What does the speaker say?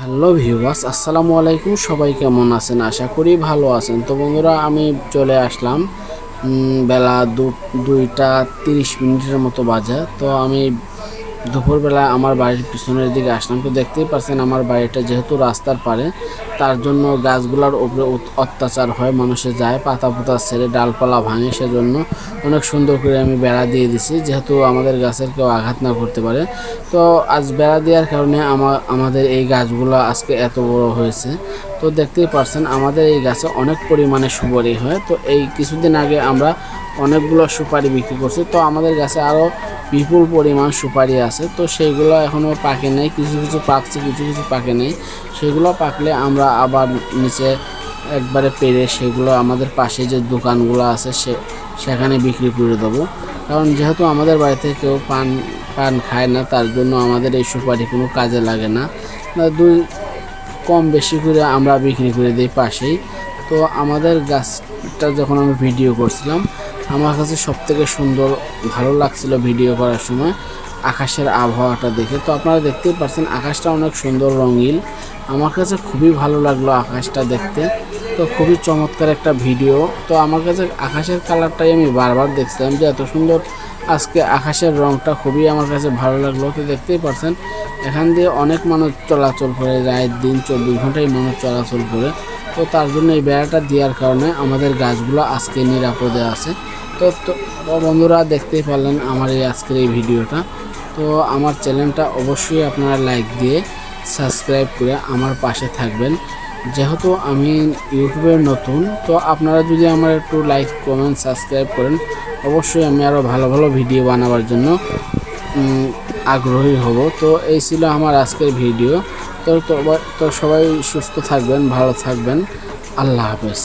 Hello viewers, আসসালামু আলাইকুম। সবাই কেমন আছেন? আশা করি ভালো আছেন। তো বন্ধুরা, আমি চলে আসলাম বেলা দু, দুইটা তিরিশ মিনিটের মতো বাজে। তো আমি দুপুরবেলা আমার বাড়ির পিছনের দিকে আসলাম। তো দেখতেই পাচ্ছেন আমার বাড়িটা যেহেতু রাস্তার পারে তার জন্য গাছগুলোর উপরে অত্যাচার হয় মানুষে যায় পাতা পুতা ছেড়ে ডালপালা ভাঙে, সেজন্য অনেক সুন্দর করে আমি বেড়া দিয়ে দিছি, যেহেতু আমাদের গাছের কেউ আঘাত না করতে পারে। তো আজ বেড়া দেওয়ার কারণে আমার আমাদের এই গাছগুলো আজকে এত বড় হয়েছে। তো দেখতেই পারছেন, আমাদের এই গাছে অনেক পরিমাণে সুপারি হয়। তো এই কিছুদিন আগে আমরা অনেকগুলো সুপারি বিক্রি করছি। তো আমাদের গাছে আরও বিপুল পরিমাণ সুপারি আছে। তো সেইগুলো এখনও পাকে নাই, কিছু কিছু পাকছে, কিছু কিছু পাকে নেই। সেগুলো পাকলে আমরা আবার নিচে একবারে পেরে সেগুলো আমাদের পাশে যে দোকানগুলো আছে সে, সেখানে বিক্রি করে দেবো। কারণ যেহেতু আমাদের বাড়িতে কেউ পান পান খায় না, তার জন্য আমাদের এই সুপারি কোনো কাজে লাগে না। দুই, কম বেশি করে আমরা বিক্রি করে দিই পাশেই। তো আমাদের গাছটা যখন আমি ভিডিও করছিলাম, আমার কাছে সবথেকে সুন্দর, ভালো লাগছিল ভিডিও করার সময়। আকাশের আবহাওয়াটা দেখে। তো আপনারা দেখতেই পাচ্ছেন আকাশটা অনেক সুন্দর রঙিন। আমার কাছে খুবই ভালো লাগল আকাশটা দেখতে। তো খুবই চমৎকার একটা ভিডিও। তো আমার কাছে আকাশের কালারটাই আমি বারবার দেখছিলাম যে এত সুন্দর আজকে আকাশের রংটা খুবই আমার কাছে ভালো লাগল। তো দেখতেই পাচ্ছেন এখান দিয়ে অনেক মানুষ চলাচল করে, রাত দিন চব্বিশ ঘন্টায় মানুষ চলাচল করে। তো তার জন্য এই বেড়াটা দেওয়ার কারণে আমাদের গাছগুলো আজকে নিরাপদে আছে। তো বন্ধুরা দেখতেই পারলেন আমার এই আজকের এই ভিডিওটা। তো আমার চ্যানেলটা অবশ্যই আপনারা লাইক দিয়ে সাবস্ক্রাইব করে আমার পাশে থাকবেন। যেহেতু আমি ইউটিউবে নতুন, তো আপনারা যদি আমার একটু লাইক কমেন্ট সাবস্ক্রাইব করেন, অবশ্যই আমি আরও ভালো ভালো ভিডিও বানাবার জন্য আগ্রহী হব। তো এই ছিল আমার আজকের ভিডিও তো তো সবাই সুস্থ থাকবেন, ভালো থাকবেন। আল্লাহ হাফেজ।